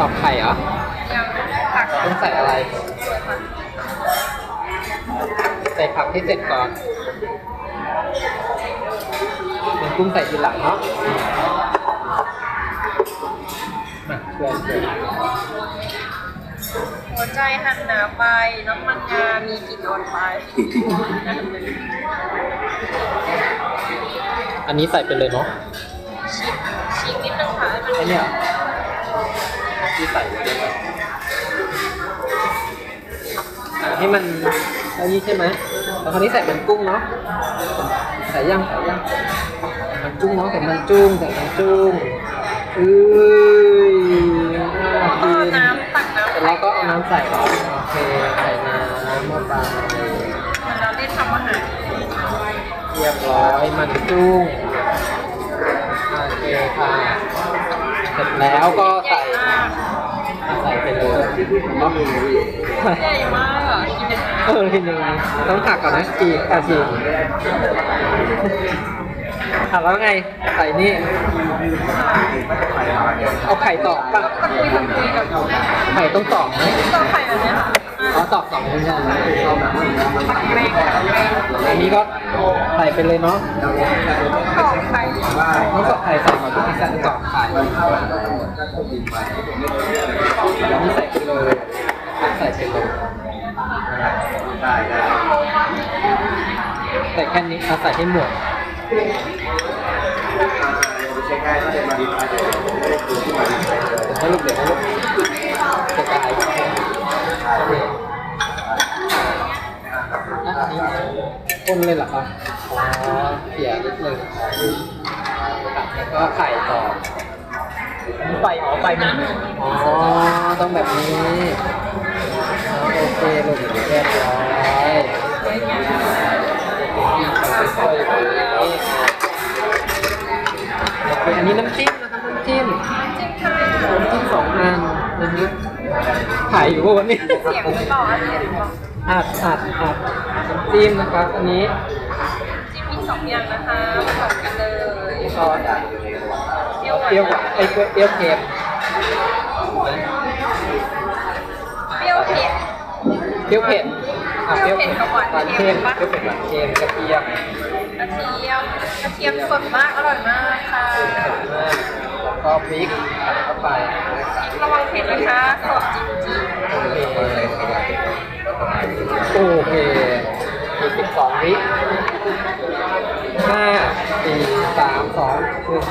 ตอกไข่เหรอยังผักต้องใส่อะไร ใส่ผักให้เสร็จก่อนเป็นกุ้งใส่ทีหลังเนาะมาช่วยช่วยหัวใจหั่นหนาไป น้ำมันงา มีกลิ่นอ่อนไป อันนี้ใส่ไปเลยเนาะชิมชิมนิดนึงค่ะให้มัน ไอเนี่ย ที่ใส่ไปเลยอะให้มันอันนี้ใช่ไหมแล้วคราวนี้ใส่มันกุ้งเนาะใส่ย่างใส่ย่างมันกุ้งเนาะใส่มันจุ้งใส่มันจุ้งอุ้ยน่ากินน้ำตักน้ำเสร็จแล้วก็เอาน้ำใส่โอเคใส่น้ำหม้อปลาเหมือนเราได้ทำอาหารเรียบร้อยมันจุ้งโอเคค่ะเสร็จแล้วก็ใส่ ใหญ่มากอะกินเป็นเออกินยังไงต้องผักก่อนนะจีกระชีผักแล้วไงใส่นี่ เอาไข่ตอกปะตะกุยตะกุยกับไข่ต้องตอกไหมตอกไข่แบบเนี้ยค่ะอ๋อตอกสองชิ้นใช่ไหมแรงอันนี้ก็ใส่ไปเลยเนาะตอกไข่ต้องตอกไข่ใส่ก่อนที่จะตอกไข่นี่ใส่เใส่ไปเลยใส่แค่นี้เอาใส่ให้หมดให้ลูกเดี๋ยวให้ลูกกระจายโอเคอะอันนี้คนเลยหรอครับอ๋อเขี่ยนิดนึงแล้วก็ไข่ต่อไฟอ๋อไฟมันอ๋อต้องแบบนี้ ลูกเรียบร้อยค่อยๆแบบนี้โอเคอันนี้น้ำจิ้มนะครับน้ำจิ้มจริงค่ะน้ำจิ้มสองอันอันนี้ถ่ายอยู่ปะวันนี้เสียงหรือเปล่าอันนี้หรือเปล่าอัดอัดอัดน้ำจิ้มนะครับอันนี้จิ้มมีสองอย่างนะคะผสมกันเลยซอสเปรี้ยวหวานเปรี้ยวหวานไอ้ยเปรี้ยวเค็ม เปรี้ยวเผ็ดอะเปรี้ยวเผ็ดกับหวานหวานเค็เค็มมปะเปรี้ยวเผ็ดหวานเค็มกระเทียมกระเทียมกระเทียมสดมากอร่อยมากค่ะแล้วก็พริกอัดเข้าไประวังเผ็ดนะคะสดจริงโอเคโอเคอีกสิบสองวิห้าสี่สามสองหนึ่ง